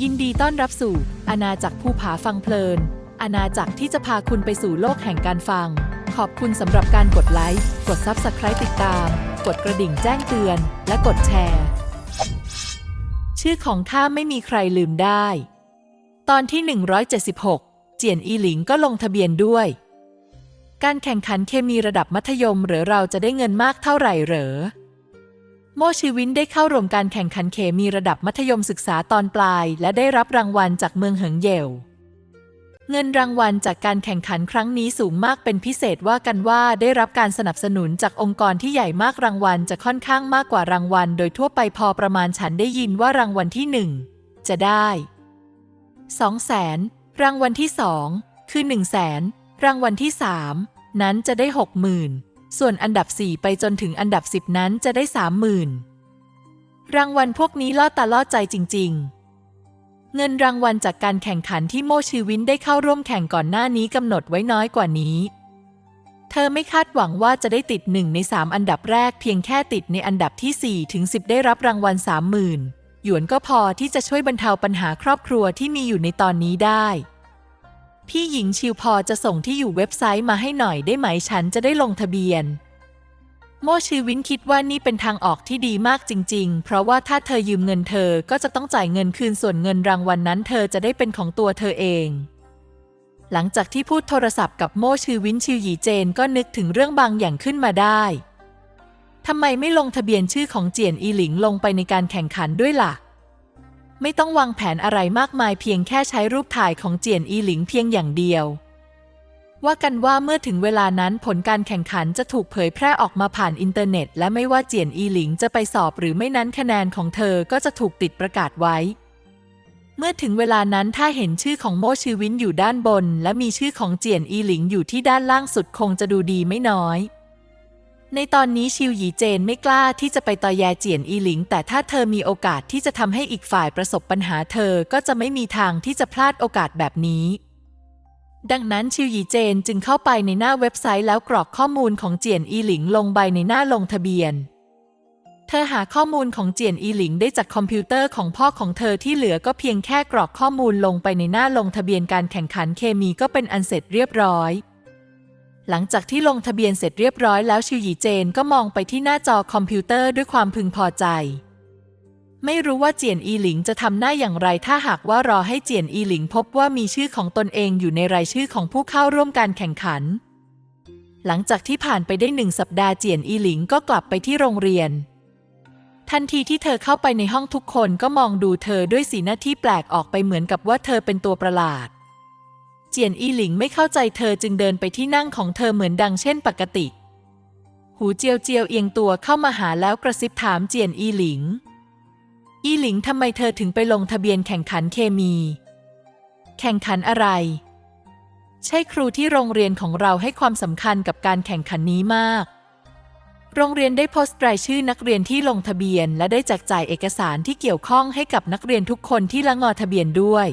ยินดีต้อนรับสู่อาณาจักรภูผาฟังเพลิน อาณาจักรที่จะพาคุณไปสู่โลกแห่งการฟัง ขอบคุณสำหรับการกดไลค์ กด Subscribe ติดตาม กดกระดิ่งแจ้งเตือน และกดแชร์ ชื่อของข้าไม่มีใครลืมได้ ตอนที่ 176 เจียนอีหลิงก็ลงทะเบียนด้วย การแข่งขันเคมีระดับมัธยมหรือเราจะได้เงินมากเท่าไหร่เหรอ โมชีวินได้เข้าร่วมการแข่งขันเคมีระดับมัธยมศึกษาตอนปลาย และได้รับรางวัลจากเมืองเหิงเย่วเงินรางวัลจากการแข่งขันครั้งนี้สูงมากเป็นพิเศษว่ากันว่าได้รับการสนับสนุนจากองค์กรที่ใหญ่มากรางวัลจะค่อนข้างมากกว่ารางวัล โดยทั่วไปพอประมาณฉันได้ยินว่ารางวัลที่หนึ่งจะได้2 0 0แสนรางวัลที่สองคือ1 0 0 0 0แสนรางวัลที่สามนั้นจะได้60,000 ส่วนอันดับ 4 ไปจนถึงอันดับ 10 นั้นจะได้ 30,000 รางวัลพวกนี้ล่อตาล่อใจจริง ๆ เงินรางวัลจากการแข่งขันที่โมชีวินได้เข้าร่วมแข่งก่อนหน้านี้กำหนดไว้น้อยกว่านี้ เธอไม่คาดหวังว่าจะได้ติดหนึ่งใน3อันดับแรกเพียงแค่ติดในอันดับที่ 4 ถึง 10 ได้รับรางวัล 30,000 หยวนก็พอที่จะช่วยบรรเทาปัญหาครอบครัวที่มีอยู่ในตอนนี้ได้ พี่หญิงชิวพอจะส่งที่อยู่เว็บไซต์มาให้หน่อยได้ไหมฉันจะได้ลงทะเบียน โมชีวินคิดว่านี่เป็นทางออกที่ดีมากจริง ๆ เพราะว่าถ้าเธอยืมเงินเธอก็จะต้องจ่ายเงินคืนส่วนเงินรางวัลนนั้น เธอจะได้เป็นของตัวเธอเอง หลังจากที่พูดโทรศัพท์กับโมชีวินชิวหยีเจนก็นึกถึงเรื่องบางอย่างขึ้นมาได้ทำไมไม่ลงทะเบียนชื่อของเจียนอีหลิงลงไปในการแข่งขันด้วยล่ะ ไม่ต้องวางแผนอะไรมากมายเพียงแค่ใช้รูปถ่ายของเจียนอีหลิงเพียงอย่างเดียว ว่ากันว่าเมื่อถึงเวลานั้นผลการแข่งขันจะถูกเผยแพร่ออกมาผ่านอินเทอร์เน็ต และไม่ว่าเจียนอีหลิงจะไปสอบหรือไม่นั้นคะแนนของเธอก็จะถูกติดประกาศไว้ เมื่อถึงเวลานั้นถ้าเห็นชื่อของโมชีวินอยู่ด้านบน และมีชื่อของเจียนอีหลิงอยู่ที่ด้านล่างสุดคงจะดูดีไม่น้อย ในตอนนี้ชิวหยีเจนไม่กล้าที่จะไปต่อแยเจียนอีหลิง แต่ถ้าเธอมีโอกาสที่จะทำให้อีกฝ่ายประสบปัญหาเธอก็จะไม่มีทางที่จะพลาดโอกาสแบบนี้ ดังนั้นชิวหยีเจนจึงเข้าไปในหน้าเว็บไซต์แล้วกรอกข้อมูลของเจียนอีหลิงลงใบในหน้าลงทะเบียน เธอหาข้อมูลของเจียนอีหลิงได้จากคอมพิวเตอร์ของพ่อของเธอที่เหลือก็เพียงแค่กรอกข้อมูลลงไปในหน้าลงทะเบียนการแข่งขันเคมีก็เป็นอันเสร็จเรียบร้อย หลังจากที่ลงทะเบียนเสร็จเรียบร้อยแล้วชิวหยีเจนก็มองไปที่หน้าจอคอมพิวเตอร์ด้วยความพึงพอใจ ไม่รู้ว่าเจียนอีหลิงจะทำหน้าอย่างไร ถ้าหากว่ารอให้เจียนอีหลิงพบว่ามีชื่อของตนเองอยู่ในรายชื่อของผู้เข้าร่วมการแข่งขัน หลังจากที่ผ่านไปได้หนึ่งสัปดาห์เจียนอีหลิงก็กลับไปที่โรงเรียน ทันทีที่เธอเข้าไปในห้องทุกคนก็มองดูเธอด้วยสีหน้าที่แปลกออกไปเหมือนกับว่าเธอเป็นตัวประหลาด เจียนอีหลิงไม่เข้าใจเธอจึงเดินไปที่นั่งของเธอเหมือนดังเช่นปกติ หูเจียวเจียวเอียงตัวเข้ามาหาแล้วกระซิบถามเจียนอีหลิง อีหลิงทำไมเธอถึงไปลงทะเบียนแข่งขันเคมี แข่งขันอะไร ใช่ครูที่โรงเรียนของเราให้ความสำคัญกับการแข่งขันนี้มาก โรงเรียนได้โพสต์รายชื่อนักเรียนที่ลงทะเบียน และได้แจกจ่ายเอกสารที่เกี่ยวข้องให้กับนักเรียนทุกคนที่ละงอทะเบียนด้วย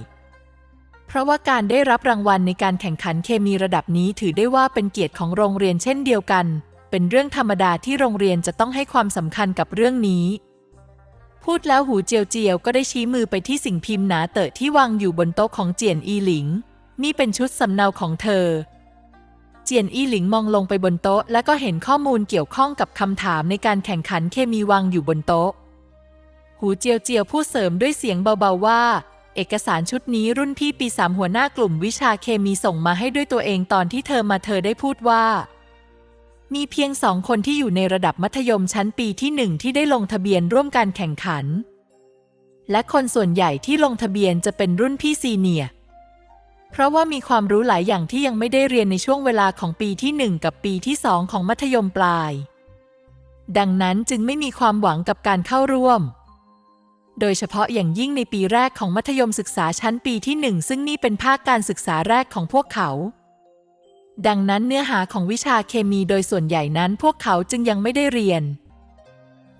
เพราะว่าการได้รับรางวัลในการแข่งขันเคมีระดับนี้ถือได้ว่าเป็นเกียรติของโรงเรียนเช่นเดียวกัน เป็นเรื่องธรรมดาที่โรงเรียนจะต้องให้ความสำคัญกับเรื่องนี้ พูดแล้วหูเจียวเจียวก็ได้ชี้มือไปที่สิ่งพิมพ์หนาเตอะที่วางอยู่บนโต๊ะของเจียนอีหลิง นี่เป็นชุดสำเนาของเธอ เจียนอีหลิงมองลงไปบนโต๊ะ และก็เห็นข้อมูลเกี่ยวข้องกับคำถามในการแข่งขันเคมีวางอยู่บนโต๊ะ หูเจียวเจียวพูดเสริมด้วยเสียงเบาๆว่า เอกสารชุดนี้รุ่นพี่ปีสามหัวหน้ากลุ่มวิชาเคมีส่งมาให้ด้วยตัวเองตอนที่เธอมาเธอได้พูดว่า มีเพียงสองคนที่อยู่ในระดับมัธยมชั้นปีที่หนึ่งที่ได้ลงทะเบียนร่วมการแข่งขัน และคนส่วนใหญ่ที่ลงทะเบียนจะเป็นรุ่นพี่ซีเนียเพราะว่ามีความรู้หลายอย่างที่ยังไม่ได้เรียนในช่วงเวลาของปีที่หนึ่งกับปีที่สองของมัธยมปลาย ดังนั้นจึงไม่มีความหวังกับการเข้าร่วม โดยเฉพาะอย่างยิ่งในปีแรกของมัธยมศึกษาชั้นปีที่หนึ่งซึ่งนี่เป็นภาคการศึกษาแรกของพวกเขา ดังนั้นเนื้อหาของวิชาเคมีโดยส่วนใหญ่นั้นพวกเขาจึงยังไม่ได้เรียน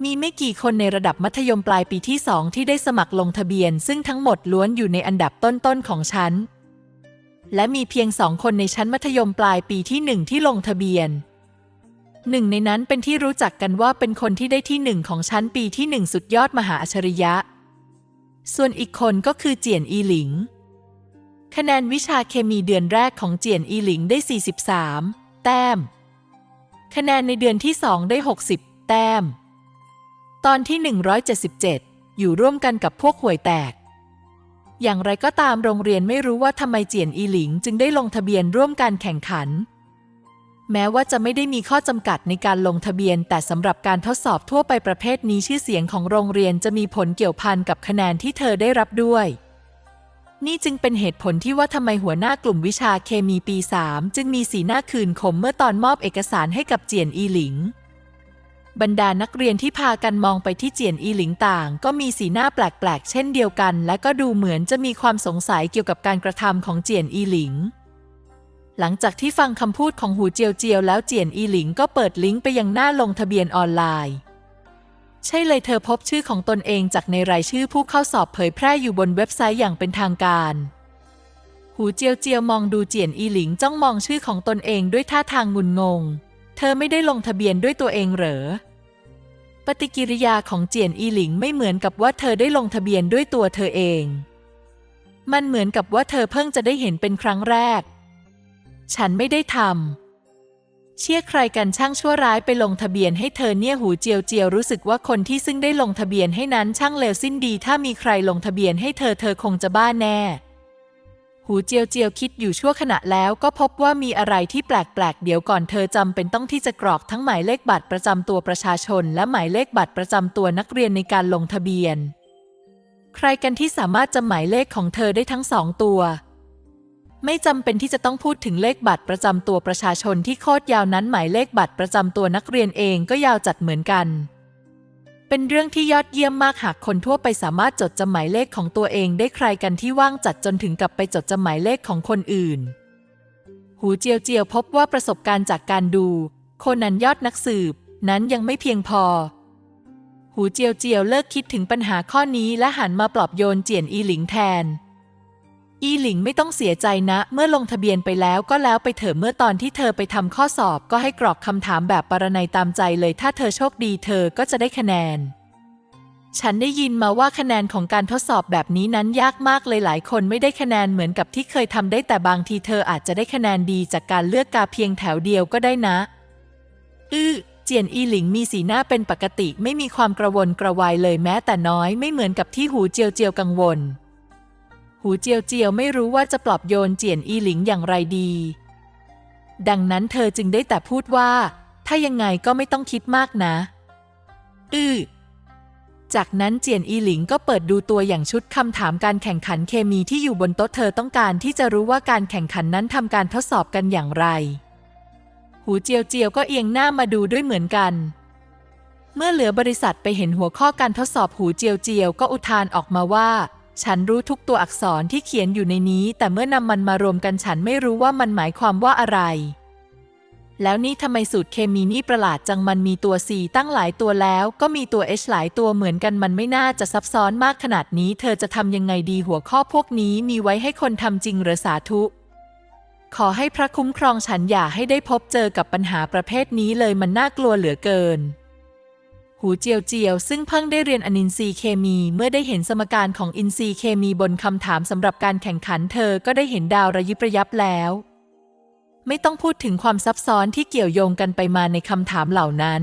มีไม่กี่คนในระดับมัธยมปลายปีที่สองที่ได้สมัครลงทะเบียน ซึ่งทั้งหมดล้วนอยู่ในอันดับต้นๆของชั้น และมีเพียงสองคนในชั้นมัธยมปลายปีที่หนึ่งที่ลงทะเบียน หนึ่งในนั้นเป็นที่รู้จักกันว่าเป็นคนที่ได้ที่หนึ่งของชั้นปีที่หนึ่งสุดยอดมหาอัจฉริยะ ส่วนอีกคนก็คือเจียนอีหลิง คะแนนวิชาเคมีเดือนแรกของเจียนอีหลิงได้ 43 แต้ม คะแนนในเดือนที่2ได้ 60 แต้ม ตอนที่ 177 อยู่ร่วมกันกับพวกห่วยแตก อย่างไรก็ตามโรงเรียนไม่รู้ว่าทำไมเจียนอีหลิงจึงได้ลงทะเบียนร่วมการแข่งขัน แม้ว่าจะไม่ได้มีข้อจำกัดในการลงทะเบียน แต่สำหรับการทดสอบทั่วไปประเภทนี้ชื่อเสียงของโรงเรียนจะมีผลเกี่ยวพันกับคะแนนที่เธอได้รับด้วย นี่จึงเป็นเหตุผลที่ว่าทำไมหัวหน้ากลุ่มวิชาเคมีปี 3 จึงมีสีหน้าคืนขมเมื่อตอนมอบเอกสารให้กับเจียนอีหลิง บรรดานักเรียนที่พากันมองไปที่เจียนอีหลิงต่าง ก็มีสีหน้าแปลกๆ เช่นเดียวกัน และก็ดูเหมือนจะมีความสงสัยเกี่ยวกับการกระทำของเจียนอีหลิง หลังจากที่ฟังคำพูดของหูเจียวเจียวแล้วเจียนอีหลิงก็เปิดลิงก์ไปยังหน้าลงทะเบียนออนไลน์ ใช่เลยเธอพบชื่อของตนเองจากในรายชื่อผู้เข้าสอบเผยแพร่อยู่บนเว็บไซต์อย่างเป็นทางการ หูเจียวเจียวมองดูเจียนอีหลิงจ้องมองชื่อของตนเองด้วยท่าทางงุนงง เธอไม่ได้ลงทะเบียนด้วยตัวเองเหรอ ปฏิกิริยาของเจียนอีหลิงไม่เหมือนกับว่าเธอได้ลงทะเบียนด้วยตัวเธอเอง มันเหมือนกับว่าเธอเพิ่งจะได้เห็นเป็นครั้งแรก ฉันไม่ได้ทำ เชื่อใครกันช่างชั่วร้ายไปลงทะเบียนให้เธอเนี่ยหูเจียวเจียวรู้สึกว่าคนที่ซึ่งได้ลงทะเบียนให้นั้นช่างเลวสิ้นดี ถ้ามีใครลงทะเบียนให้เธอเธอคงจะบ้าแน่หูเจียวเจียวคิดอยู่ชั่วขณะแล้วก็พบว่ามีอะไรที่แปลกๆ เดี๋ยวก่อนเธอจำเป็นต้องที่จะกรอกทั้งหมายเลขบัตรประจำตัวประชาชน และหมายเลขบัตรประจำตัวนักเรียนในการลงทะเบียน ใครกันที่สามารถจำหมายเลขของเธอได้ทั้งสองตัว ไม่จำเป็นที่จะต้องพูดถึงเลขบัตรประจำตัวประชาชนที่โคตรยาวนั้นหมายเลขบัตรประจำตัวนักเรียนเองก็ยาวจัดเหมือนกัน เป็นเรื่องที่ยอดเยี่ยมมากหากคนทั่วไปสามารถจดจำหมายเลขของตัวเองได้ใครกันที่ว่างจัดจนถึงกับไปจดจำหมายเลขของคนอื่น หูเจียวเจียวพบว่าประสบการณ์จากการดู โคนันยอดนักสืบ นั้นยังไม่เพียงพอ หูเจียวเจียวเลิกคิดถึงปัญหาข้อนี้และหันมาปลอบโยนเจียนอีหลิงแทน อีหลิงไม่ต้องเสียใจนะ เมื่อลงทะเบียนไปแล้วก็แล้วไปเถอะเมื่อตอนที่เธอไปทำข้อสอบก็ให้กรอกคำถามแบบปรนัยตามใจเลย ถ้าเธอโชคดีเธอก็จะได้คะแนน ฉันได้ยินมาว่าคะแนนของการทดสอบแบบนี้นั้นยากมากเลยหลายคนไม่ได้คะแนนเหมือนกับที่เคยทำได้แต่บางทีเธออาจจะได้คะแนนดีจากการเลือกกาเพียงแถวเดียวก็ได้นะ อือเจียนอีหลิงมีสีหน้าเป็นปกติไม่มีความกระวนกระวายเลยแม้แต่น้อยไม่เหมือนกับที่หูเจียวเจียวกังวล หูเจียวเจียวไม่รู้ว่าจะปลอบโยนเจียนอีหลิงอย่างไรดี ดังนั้นเธอจึงได้แต่พูดว่า ถ้ายังไงก็ไม่ต้องคิดมากนะ อื้อจากนั้นเจียนอีหลิงก็เปิดดูตัวอย่างชุดคำถามการแข่งขันเคมีที่อยู่บนโต๊ะเธอต้องการที่จะรู้ว่าการแข่งขันนั้นทำการทดสอบกันอย่างไร หูเจียวเจียวก็เอียงหน้ามาดูด้วยเหมือนกัน เมื่อเหลือบริษัทไปเห็นหัวข้อการทดสอบหูเจียวเจียวก็อุทานออกมาว่า ฉันรู้ทุกตัวอักษรที่เขียนอยู่ในนี้ แต่เมื่อนำมันมารวมกันฉันไม่รู้ว่ามันหมายความว่าอะไร แล้วนี่ทำไมสูตรเคมีนี่ประหลาดจังมันมีตัว C ตั้งหลายตัวแล้ว ก็มีตัว H หลายตัวเหมือนกันมันไม่น่าจะซับซ้อนมากขนาดนี้ เธอจะทำยังไงดีหัวข้อพวกนี้มีไว้ให้คนทำจริงหรือสาธุขอให้พระคุ้มครองฉันอย่าให้ได้พบเจอกับปัญหาประเภทนี้เลยมันน่ากลัวเหลือเกิน หูเจียวเจียวซึ่งเพิ่งได้เรียนอนินทรีย์เคมีเมื่อได้เห็นสมการของอินทรีย์เคมีบนคำถามสำหรับการแข่งขันเธอก็ได้เห็นดาวระยิบระยับแล้ว ไม่ต้องพูดถึงความซับซ้อนที่เกี่ยวโยงกันไปมาในคำถามเหล่านั้น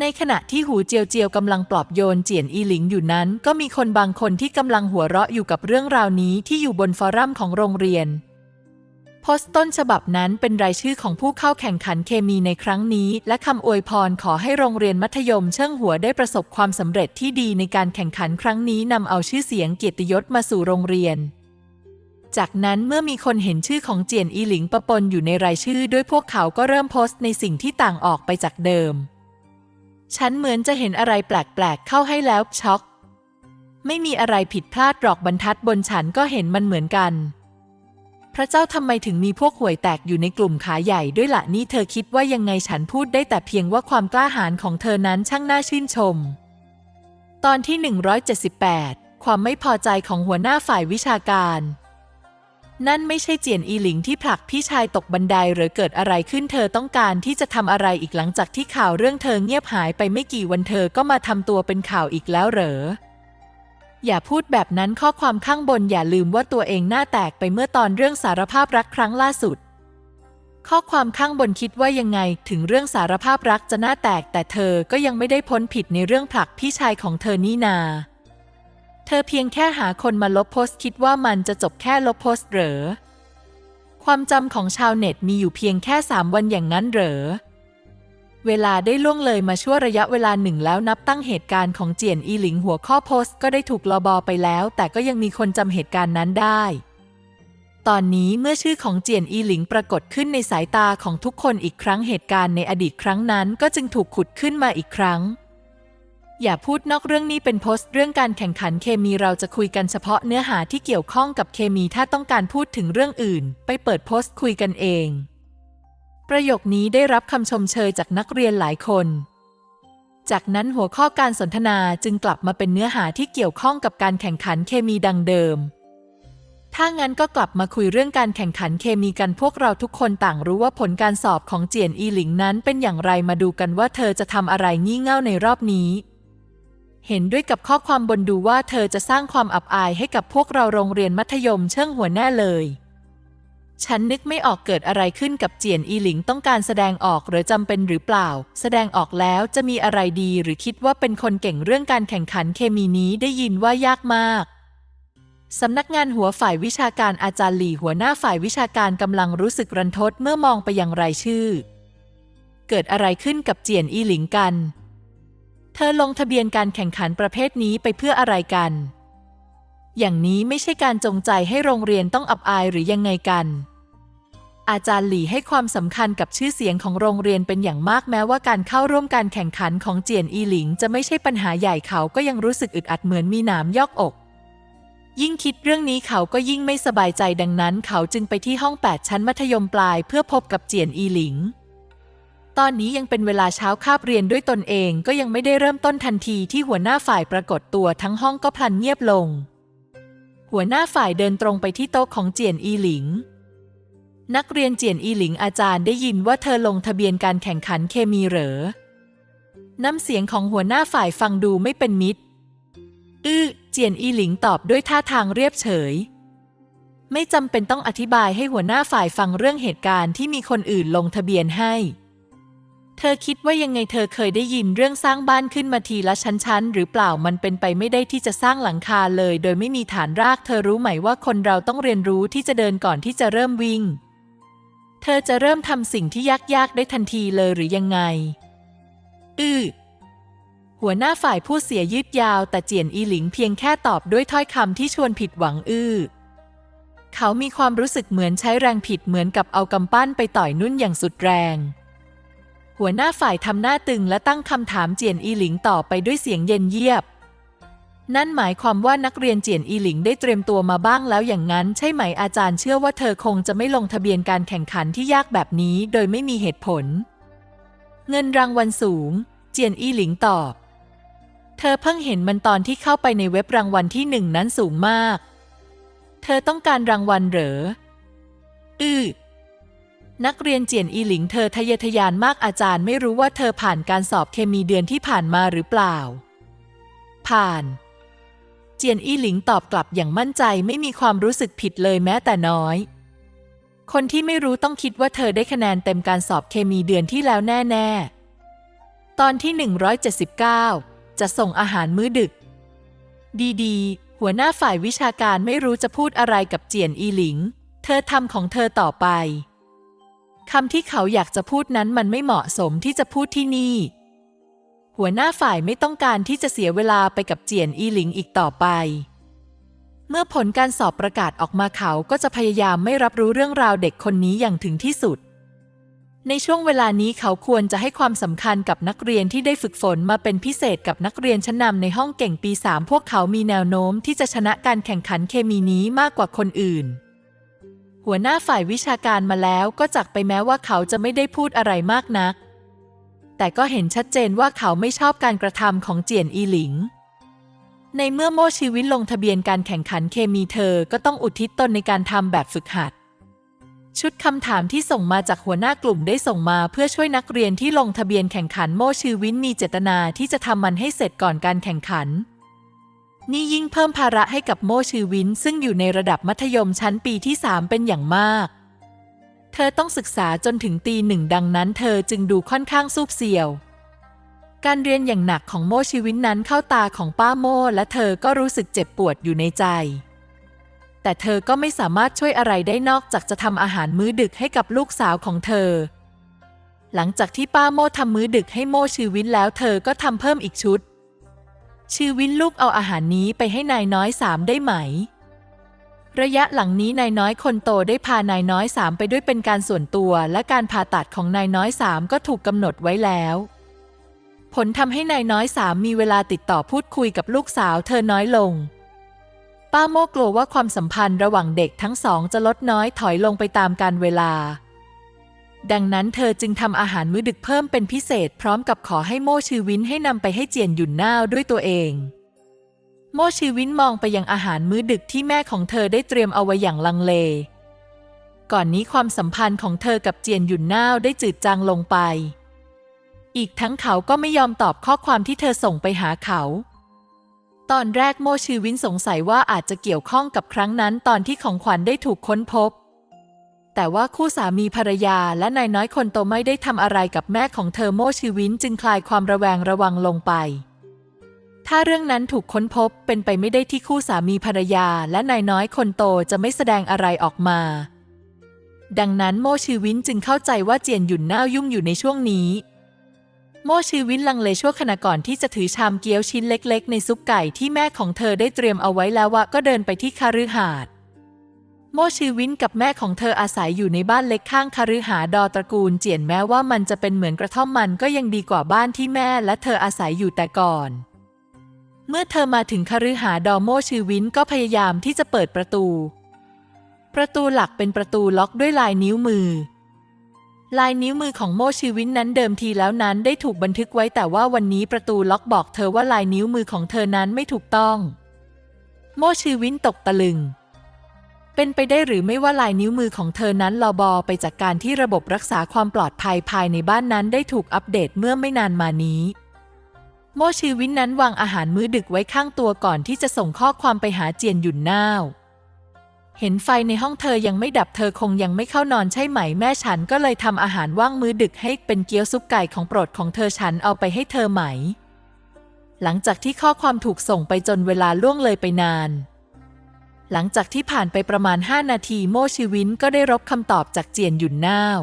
ในขณะที่หูเจียวเจียวกำลังปลอบโยนเจียนอีหลิงอยู่นั้น ก็มีคนบางคนที่กำลังหัวเราะอยู่กับเรื่องราวนี้ที่อยู่บนฟอรัมของโรงเรียน โพสต์ต้นฉบับนั้นเป็นรายชื่อของผู้เข้าแข่งขันเคมีในครั้งนี้ และคำอวยพรขอให้โรงเรียนมัธยมเชิงหัวได้ประสบความสำเร็จที่ดีในการแข่งขันครั้งนี้นำเอาชื่อเสียงเกียรติยศมาสู่โรงเรียน จากนั้นเมื่อมีคนเห็นชื่อของเจียนอีหลิงปะปนอยู่ในรายชื่อ ด้วยพวกเขาก็เริ่มโพสต์ในสิ่งที่ต่างออกไปจากเดิม ฉันเหมือนจะเห็นอะไรแปลกๆเข้าให้แล้วช็อก ไม่มีอะไรผิดพลาดหรอกบรรทัดบนฉันก็เห็นมันเหมือนกัน พระเจ้าทำไมถึงมีพวกห่วยแตกอยู่ในกลุ่มขาใหญ่ด้วยละนี่เธอคิดว่ายังไงฉันพูดได้แต่เพียงว่าความกล้าหาญของเธอนั้นช่างน่าชื่นชม ตอนที่ 178 ความไม่พอใจของหัวหน้าฝ่ายวิชาการ นั่นไม่ใช่เจียนอีหลิงที่ผลักพี่ชายตกบันไดหรือเกิดอะไรขึ้นเธอต้องการที่จะทำอะไรอีกหลังจากที่ข่าวเรื่องเธอเงียบหายไปไม่กี่วันเธอก็มาทำตัวเป็นข่าวอีกแล้วเหรอ อย่าพูดแบบนั้นข้อความข้างบนอย่าลืมว่าตัวเองหน้าแตกไปเมื่อตอนเรื่องสารภาพรักครั้งล่าสุด ข้อความข้างบนคิดว่ายังไงถึงเรื่องสารภาพรักจะหน้าแตก แต่เธอก็ยังไม่ได้พ้นผิดในเรื่องผลักพี่ชายของเธอนี่นา เธอเพียงแค่หาคนมาลบโพสต์คิดว่ามันจะจบแค่ลบโพสต์เหรอ ความจำของชาวเน็ตมีอยู่เพียงแค่3วันอย่างนั้นเหรอ เวลาได้ล่วงเลยมาชั่วระยะเวลาหนึ่งแล้วนับตั้งเหตุการณ์ของเจียนอีหลิงหัวข้อโพสต์ก็ได้ถูกลอบอไปแล้ว แต่ก็ยังมีคนจำเหตุการณ์นั้นได้ ตอนนี้เมื่อชื่อของเจียนอีหลิงปรากฏขึ้นในสายตาของทุกคนอีกครั้งเหตุการณ์ในอดีตครั้งนั้นก็จึงถูกขุดขึ้นมาอีกครั้ง อย่าพูดนอกเรื่องนี้เป็นโพสต์เรื่องการแข่งขันเคมีเราจะคุยกันเฉพาะเนื้อหาที่เกี่ยวข้องกับเคมีถ้าต้องการพูดถึงเรื่องอื่น ไปเปิดโพสต์คุยกันเอง ประโยคนี้ได้รับคำชมเชยจากนักเรียนหลายคน จากนั้นหัวข้อการสนทนาจึงกลับมาเป็นเนื้อหาที่เกี่ยวข้องกับการแข่งขันเคมีดังเดิม ถ้างั้นก็กลับมาคุยเรื่องการแข่งขันเคมีกันพวกเราทุกคนต่างรู้ว่าผลการสอบของเจียนอีหลิงนั้นเป็นอย่างไรมาดูกันว่าเธอจะทำอะไรงี่เง่าในรอบนี้เห็นด้วยกับข้อความบนดูว่าเธอจะสร้างความอับอายให้กับพวกเราโรงเรียนมัธยมเชิงหัวแน่เลย ฉันนึกไม่ออกเกิดอะไรขึ้นกับเจียนอีหลิงต้องการแสดงออกหรือจำเป็นหรือเปล่า แสดงออกแล้วจะมีอะไรดีหรือคิดว่าเป็นคนเก่งเรื่องการแข่งขันเคมีนี้ได้ยินว่ายากมากสำนักงานหัวฝ่ายวิชาการอาจารย์หลี่หัวหน้าฝ่ายวิชาการกำลังรู้สึกรันทดเมื่อมองไปยังรายชื่อ เกิดอะไรขึ้นกับเจียนอีหลิงกัน เธอลงทะเบียนการแข่งขันประเภทนี้ไปเพื่ออะไรกัน อย่างนี้ไม่ใช่การจงใจให้โรงเรียนต้องอับอายหรือยังไงกัน อาจารย์หลี่ให้ความสำคัญกับชื่อเสียงของโรงเรียนเป็นอย่างมากแม้ว่าการเข้าร่วมการแข่งขันของเจียนอีหลิง จะไม่ใช่ปัญหาใหญ่เขาก็ยังรู้สึกอึดอัดเหมือนมีหนามยอกอก ยิ่งคิดเรื่องนี้เขาก็ยิ่งไม่สบายใจดังนั้น เขาจึงไปที่ห้อง 8 ชั้นมัธยมปลายเพื่อพบกับเจียนอีหลิง ตอนนี้ยังเป็นเวลาเช้าคาบเรียนด้วยตนเองก็ยังไม่ได้เริ่มต้นทันทีที่หัวหน้าฝ่ายปรากฏตัวทั้งห้องก็พลันเงียบลง หัวหน้าฝ่ายเดินตรงไปที่โต๊ะของเจียนอีหลิง นักเรียนเจียนอีหลิงอาจารย์ได้ยินว่าเธอลงทะเบียนการแข่งขันเคมีเหรอ น้ำเสียงของหัวหน้าฝ่ายฟังดูไม่เป็นมิตร อื้อ เจียนอีหลิงตอบด้วยท่าทางเรียบเฉย ไม่จำเป็นต้องอธิบายให้หัวหน้าฝ่ายฟังเรื่องเหตุการณ์ที่มีคนอื่นลงทะเบียนให้ เธอคิดว่ายังไงเธอเคยได้ยินเรื่องสร้างบ้านขึ้นมาทีละชั้นๆ หรือเปล่ามันเป็นไปไม่ได้ที่จะสร้างหลังคาเลย โดยไม่มีฐานราก เธอรู้ไหมว่าคนเราต้องเรียนรู้ที่จะเดินก่อนที่จะเริ่มวิ่ง เธอจะเริ่มทำสิ่งที่ยากๆได้ทันทีเลยหรือยังไง อื้อหัวหน้าฝ่ายผู้เสียยืดยาวแต่เจียนอีหลิงเพียงแค่ตอบด้วยถ้อยคำที่ชวนผิดหวังอื้อ เขามีความรู้สึกเหมือนใช้แรงผิดเหมือนกับเอากำปั้นไปต่อยนุ่นอย่างสุดแรง หัวหน้าฝ่ายทำหน้าตึงและตั้งคำถามเจียนอีหลิงต่อไปด้วยเสียงเย็นเยียบ นั่นหมายความว่านักเรียนเจียนอีหลิงได้เตรียมตัวมาบ้างแล้วอย่างนั้น ใช่ไหมอาจารย์เชื่อว่าเธอคงจะไม่ลงทะเบียนการแข่งขันที่ยากแบบนี้ โดยไม่มีเหตุผล เงินรางวัลสูง เจียนอีหลิงตอบ เธอเพิ่งเห็นมันตอนที่เข้าไปในเว็บรางวัลที่หนึ่งนั้นสูงมาก เธอต้องการรางวัลเหรอ อือนักเรียนเจียนอีหลิงเธอทะเยอทะยานมากอาจารย์ไม่รู้ว่าเธอผ่านการสอบเคมีเดือนที่ผ่านมาหรือเปล่า ผ่าน เจียนอี้หลิงตอบกลับอย่างมั่นใจไม่มีความรู้สึกผิดเลยแม้แต่น้อย คนที่ไม่รู้ต้องคิดว่าเธอได้คะแนนเต็มการสอบเคมีเดือนที่แล้วแน่ๆ ตอนที่ 179 จะส่งอาหารมื้อดึก ดีๆ หัวหน้าฝ่ายวิชาการไม่รู้จะพูดอะไรกับเจียนอีหลิง เธอทำของเธอต่อไปคำที่เขาอยากจะพูดนั้นมันไม่เหมาะสมที่จะพูดที่นี่ หัวหน้าฝ่ายไม่ต้องการที่จะเสียเวลาไปกับเจียนอีหลิงอีกต่อไป เมื่อผลการสอบประกาศออกมาเขาก็จะพยายามไม่รับรู้เรื่องราวเด็กคนนี้อย่างถึงที่สุด ในช่วงเวลานี้เขาควรจะให้ความสำคัญกับนักเรียนที่ได้ฝึกฝนมาเป็นพิเศษกับนักเรียนชั้นนำในห้องเก่งปี3พวกเขามีแนวโน้มที่จะชนะการแข่งขันเคมีนี้มากกว่าคนอื่น หัวหน้าฝ่ายวิชาการมาแล้วก็จักไปแม้ว่าเขาจะไม่ได้พูดอะไรมากนัก แต่ก็เห็นชัดเจนว่าเขาไม่ชอบการกระทำของเจียนอีหลิง ในเมื่อโม่ชีวิตลงทะเบียนการแข่งขันเคมีเธอก็ต้องอุทิศตนในการทำแบบฝึกหัด ชุดคำถามที่ส่งมาจากหัวหน้ากลุ่มได้ส่งมาเพื่อช่วยนักเรียนที่ลงทะเบียนแข่งขันโม่ชีวินมีเจตนาที่จะทำมันให้เสร็จก่อนการแข่งขัน นี่ยิ่งเพิ่มภาระให้กับโมชือวินซึ่งอยู่ในระดับมัธยมชั้นปีที่ 3 เป็นอย่างมาก เธอต้องศึกษาจนถึงตีหนึ่งดังนั้นเธอจึงดูค่อนข้างซูบเสียว การเรียนอย่างหนักของโมชีวินนั้นเข้าตาของป้าโมและเธอก็รู้สึกเจ็บปวดอยู่ในใจ แต่เธอก็ไม่สามารถช่วยอะไรได้นอกจากจะทำอาหารมื้อดึกให้กับลูกสาวของเธอ หลังจากที่ป้าโมทำมื้อดึกให้โมชีวินแล้วเธอก็ทำเพิ่มอีกชุดชีวินลูกเอาอาหารนี้ไปให้นายน้อยสามได้ไหม ระยะหลังนี้นายน้อยคนโตได้พานายน้อยสามไปด้วยเป็นการส่วนตัว และการผ่าตัดของนายน้อยสามก็ถูกกำหนดไว้แล้ว ผลทำให้นายน้อยสามมีเวลาติดต่อพูดคุยกับลูกสาวเธอน้อยลง ป้าโมกลัวว่าความสัมพันธ์ระหว่างเด็กทั้งสองจะลดน้อยถอยลงไปตามการเวลา ดังนั้นเธอจึงทำอาหารมื้อดึกเพิ่มเป็นพิเศษ พร้อมกับขอให้โมชือวินให้นำไปให้เจียนหยุนน่าวด้วยตัวเอง โมชีวินมองไปยังอาหารมื้อดึกที่แม่ของเธอได้เตรียมเอาไว้อย่างลังเล ก่อนนี้ความสัมพันธ์ของเธอกับเจียนหยุนน่าวได้จืดจางลงไป อีกทั้งเขาก็ไม่ยอมตอบข้อความที่เธอส่งไปหาเขา ตอนแรกโมชีวินสงสัยว่าอาจจะเกี่ยวข้องกับครั้งนั้นตอนที่ของขวัญได้ถูกค้นพบ แต่ว่าคู่สามีภรรยาและนายน้อยคนโตไม่ได้ทำอะไรกับแม่ของเธอโมชีวินจึงคลายความระแวงระวังลงไป ถ้าเรื่องนั้นถูกค้นพบเป็นไปไม่ได้ที่คู่สามีภรรยาและนายน้อยคนโตจะไม่แสดงอะไรออกมา ดังนั้นโมชีวินจึงเข้าใจว่าเจียนหยุนน่ายุ่งอยู่ในช่วงนี้ โมชีวินลังเลชั่วขณะก่อนที่จะถือชามเกี๊ยวชิ้นเล็ก ๆ ในซุปไก่ที่แม่ของเธอได้เตรียมเอาไว้แล้วว่าก็เดินไปที่คาฤหาสน์โมชีวินกับแม่ของเธออาศัยอยู่ในบ้านเล็กข้างคาฤหาดอตระกูลเจียนแม้ว่ามันจะเป็นเหมือนกระท่อมมันก็ยังดีกว่าบ้านที่แม่และเธออาศัยอยู่แต่ก่อน เมื่อเธอมาถึงคฤหาดอโมชีวินก็พยายามที่จะเปิดประตู ประตูหลักเป็นประตูล็อกด้วยลายนิ้วมือ ลายนิ้วมือของโมชีวินนั้นเดิมทีแล้วนั้นได้ถูกบันทึกไว้แต่ว่าวันนี้ประตูล็อกบอกเธอว่าลายนิ้วมือของเธอนั้นไม่ถูกต้อง โมชีวินตกตะลึงเป็นไปได้หรือไม่ว่าลายนิ้วมือของเธอนั้นลอบอไปจากการที่ระบบรักษาความปลอดภัยภายในบ้านนั้นได้ถูกอัปเดตเมื่อไม่นานมานี้ โมชีวินนั้นวางอาหารมื้อดึกไว้ข้างตัวก่อนที่จะส่งข้อความไปหาเจียนหยุนน่าวเห็นไฟในห้องเธอยังไม่ดับเธอคงยังไม่เข้านอนใช่ไหมแม่ฉันก็เลยทำอาหารว่างมื้อดึกให้เป็นเกี๊ยวซุปไก่ของโปรดของเธอฉันเอาไปให้เธอไหม หลังจากที่ข้อความถูกส่งไปจนเวลาล่วงเลยไปนาน หลังจากที่ผ่านไปประมาณ 5 นาทีโมชีวินก็ได้รับคำตอบจากเจียนหยุนน่าว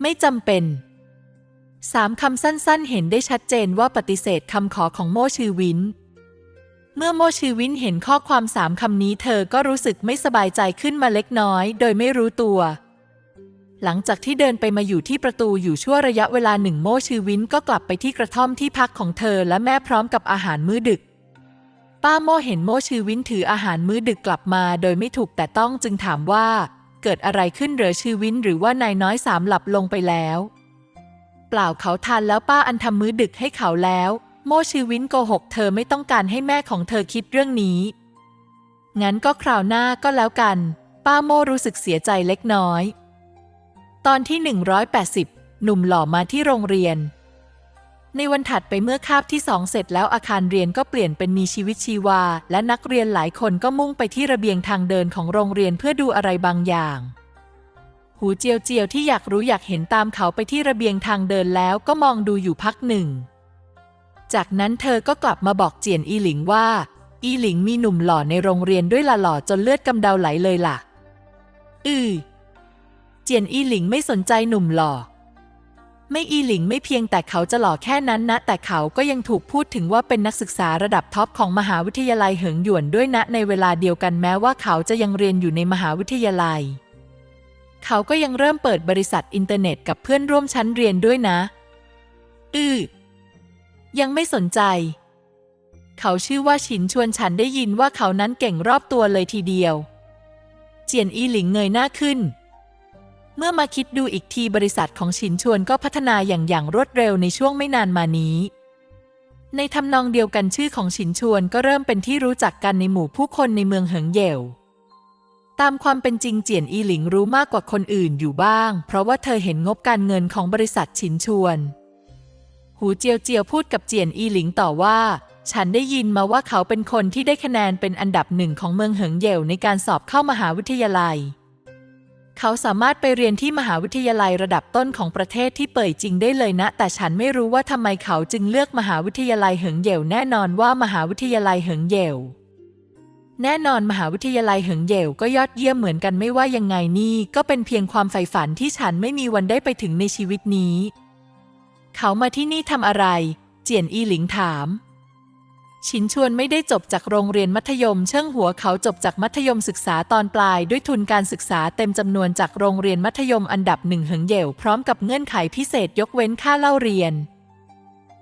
ไม่จำเป็น สามคำสั้นๆ เห็นได้ชัดเจนว่าปฏิเสธคำขอของโมชือวิน เมื่อโมชือวินเห็นข้อความสามคำนี้เธอก็รู้สึกไม่สบายใจขึ้นมาเล็กน้อย โดยไม่รู้ตัว หลังจากที่เดินไปมาอยู่ที่ประตูอยู่ชั่วระยะเวลาหนึ่งโมชือวินก็กลับไปที่กระท่อมที่พักของเธอและแม่พร้อมกับอาหารมื้อดึก ป้าโมเห็นโมชือวินถืออาหารมื้อดึกกลับมา โดยไม่ถูกแต่ต้องจึงถามว่า เกิดอะไรขึ้นเหรอชือวินหรือว่านายน้อยสามหลับลงไปแล้ว เปล่าเขาทานแล้วป้าอันทำมื้อดึกให้เขาแล้ว โมชีวินโกหกเธอไม่ต้องการให้แม่ของเธอคิดเรื่องนี้ งั้นก็คราวหน้าก็แล้วกัน ป้าโมรู้สึกเสียใจเล็กน้อย ตอนที่ 180 หนุ่มหล่อมาที่โรงเรียน ในวันถัดไปเมื่อคาบที่สองเสร็จแล้วอาคารเรียนก็เปลี่ยนเป็นมีชีวิตชีวา และนักเรียนหลายคนก็มุ่งไปที่ระเบียงทางเดินของโรงเรียนเพื่อดูอะไรบางอย่าง หูเจียวเจียวที่อยากรู้อยากเห็นตามเขาไปที่ระเบียงทางเดินแล้วก็มองดูอยู่พักหนึ่ง จากนั้นเธอก็กลับมาบอกเจียนอีหลิงว่า อีหลิงมีหนุ่มหล่อในโรงเรียนด้วยละหล่อจนเลือดกำเดาไหลเลยล่ะ อือเจียนอีหลิงไม่สนใจหนุ่มหล่อ ไม่อีหลิงไม่เพียงแต่เขาจะหล่อแค่นั้นนะ แต่เขาก็ยังถูกพูดถึงว่าเป็นนักศึกษาระดับท็อปของมหาวิทยาลัยเหิงหยวนด้วยนะในเวลาเดียวกันแม้ว่าเขาจะยังเรียนอยู่ในมหาวิทยาลัย เขาก็ยังเริ่มเปิดบริษัทอินเทอร์เน็ตกับเพื่อนร่วมชั้นเรียนด้วยนะ อือยังไม่สนใจ เขาชื่อว่าฉินชวนฉันได้ยินว่าเขานั้นเก่งรอบตัวเลยทีเดียว เจียนอีหลิงเงยหน้าขึ้น เมื่อมาคิดดูอีกทีบริษัทของฉินชวนก็พัฒนาอย่างอย่างรวดเร็วในช่วงไม่นานมานี้ ในทำนองเดียวกันชื่อของฉินชวนก็เริ่มเป็นที่รู้จักกันในหมู่ผู้คนในเมืองเหิงเหยว ตามความเป็นจริงเจียนอีหลิงรู้มากกว่าคนอื่นอยู่บ้าง เพราะว่าเธอเห็นงบการเงินของบริษัทฉินชวน หูเจียวเจียวพูดกับเจียนอีหลิงต่อว่า ฉันได้ยินมาว่าเขาเป็นคนที่ได้คะแนนเป็นอันดับหนึ่งของเมืองเหิงเย่ในการสอบเข้ามหาวิทยาลัย เขาสามารถไปเรียนที่มหาวิทยาลัยระดับต้นของประเทศที่เป่ยจริงได้เลยนะ แต่ฉันไม่รู้ว่าทำไมเขาจึงเลือกมหาวิทยาลัยเหิงเย่แน่นอนว่ามหาวิทยาลัยเหิงเย่ แน่นอนมหาวิทยาลัยเหิงเย่ก็ยอดเยี่ยมเหมือนกันไม่ว่ายังไงนี่ ก็เป็นเพียงความใฝ่ฝันที่ฉันไม่มีวันได้ไปถึงในชีวิตนี้ เขามาที่นี่ทำอะไร เจียนอีหลิงถาม ชินชวนไม่ได้จบจากโรงเรียนมัธยม เชิงหัวเขาจบจากมัธยมศึกษาตอนปลาย ด้วยทุนการศึกษาเต็มจำนวนจากโรงเรียนมัธยมอันดับหนึ่งเหิงเยวพร้อมกับเงื่อนไขพิเศษยกเว้นค่าเล่าเรียน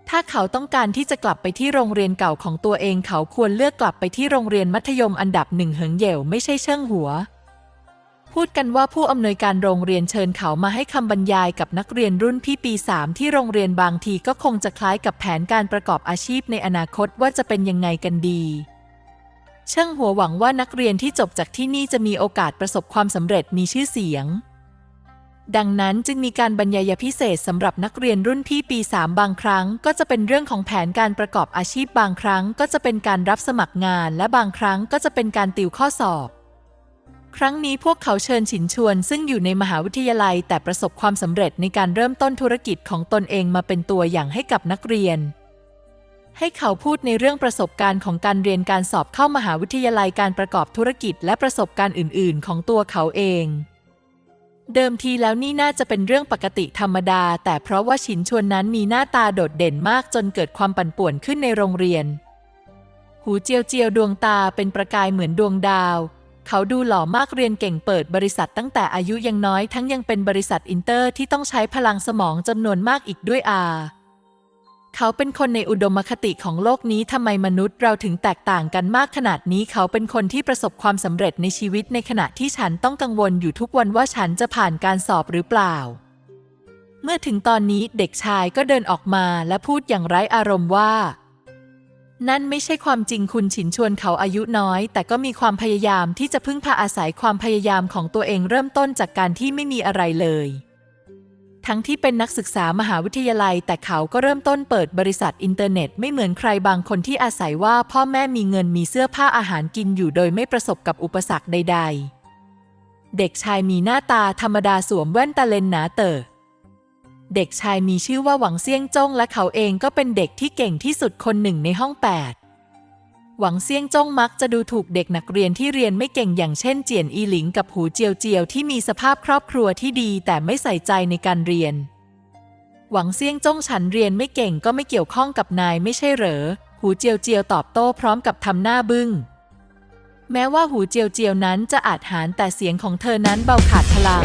ถ้าเขาต้องการที่จะกลับไปที่โรงเรียนเก่าของตัวเองเขาควรเลือกกลับไปที่โรงเรียนมัธยมอันดับหนึ่งเหิงเหยวไม่ใช่เชิงหัว พูดกันว่าผู้อำนวยการโรงเรียนเชิญเขามาให้คำบรรยายกับนักเรียนรุ่นพี่ปี 3 ที่โรงเรียนบางทีก็คงจะคล้ายกับแผนการประกอบอาชีพในอนาคตว่าจะเป็นยังไงกันดี เชิงหัวหวังว่านักเรียนที่จบจากที่นี่จะมีโอกาสประสบความสำเร็จมีชื่อเสียง ดังนั้นจึงมีการบรรยายพิเศษสำหรับนักเรียนรุ่นพี่ปี 3 บางครั้ง ก็จะเป็นเรื่องของแผนการประกอบอาชีพบางครั้ง ก็จะเป็นการรับสมัครงาน และบางครั้งก็จะเป็นการติวข้อสอบ ครั้งนี้พวกเขาเชิญฉินชวน ซึ่งอยู่ในมหาวิทยาลัย แต่ประสบความสำเร็จในการเริ่มต้นธุรกิจของตนเองมาเป็นตัวอย่างให้กับนักเรียน ให้เขาพูดในเรื่องประสบการณ์ของการเรียนการสอบเข้ามหาวิทยาลัยการประกอบธุรกิจ และประสบการณ์อื่น ๆ ของตัวเขาเอง เดิมทีแล้วนี่น่าจะเป็นเรื่องปกติธรรมดา แต่เพราะว่าชินชวนนั้นมีหน้าตาโดดเด่นมากจนเกิดความปั่นป่วนขึ้นในโรงเรียน หูเจียวเจียวดวงตาเป็นประกายเหมือนดวงดาว เขาดูหล่อมากเรียนเก่งเปิดบริษัทตั้งแต่อายุยังน้อยทั้งยังเป็นบริษัทอินเตอร์ที่ต้องใช้พลังสมองจำนวนมากอีกด้วยอา เขาเป็นคนในอุดมคติของโลกนี้ทำไมมนุษย์เราถึงแตกต่างกันมากขนาดนี้ เขาเป็นคนที่ประสบความสำเร็จในชีวิตในขณะที่ฉันต้องกังวลอยู่ทุกวันว่าฉันจะผ่านการสอบหรือเปล่า เมื่อถึงตอนนี้เด็กชายก็เดินออกมาและพูดอย่างไร้อารมณ์ว่า นั่นไม่ใช่ความจริงคุณฉินชวนเขาอายุน้อย แต่ก็มีความพยายามที่จะพึ่งพาอาศัยความพยายามของตัวเองเริ่มต้นจากการที่ไม่มีอะไรเลย ทั้งที่เป็นนักศึกษามหาวิทยาลัย แต่เขาก็เริ่มต้นเปิดบริษัทอินเทอร์เน็ตไม่เหมือนใครบางคนที่อาศัยว่าพ่อแม่มีเงินมีเสื้อผ้าอาหารกินอยู่โดยไม่ประสบกับอุปสรรคใด ๆ เด็กชายมีหน้าตาธรรมดาสวมแว่นตาเลนส์หนาเต๋อเด็กชายมีชื่อว่าหวังเซี่ยงจงและเขาเองก็เป็นเด็กที่เก่งที่สุดคนหนึ่งในห้อง8 หวังเซี่ยงจ้งมักจะดูถูกเด็กนักเรียนที่เรียนไม่เก่งอย่างเช่นเจียนอีหลิงกับหูเจียวเจียวที่มีสภาพครอบครัวที่ดีแต่ไม่ใส่ใจในการเรียน หวังเซี่ยงจ้งฉันเรียนไม่เก่งก็ไม่เกี่ยวข้องกับนายไม่ใช่เหรอ หูเจียวเจียวตอบโต้พร้อมกับทำหน้าบึ้ง แม้ว่าหูเจียวเจียวนั้นจะอาจหารแต่เสียงของเธอนั้นเบาขาดพลัง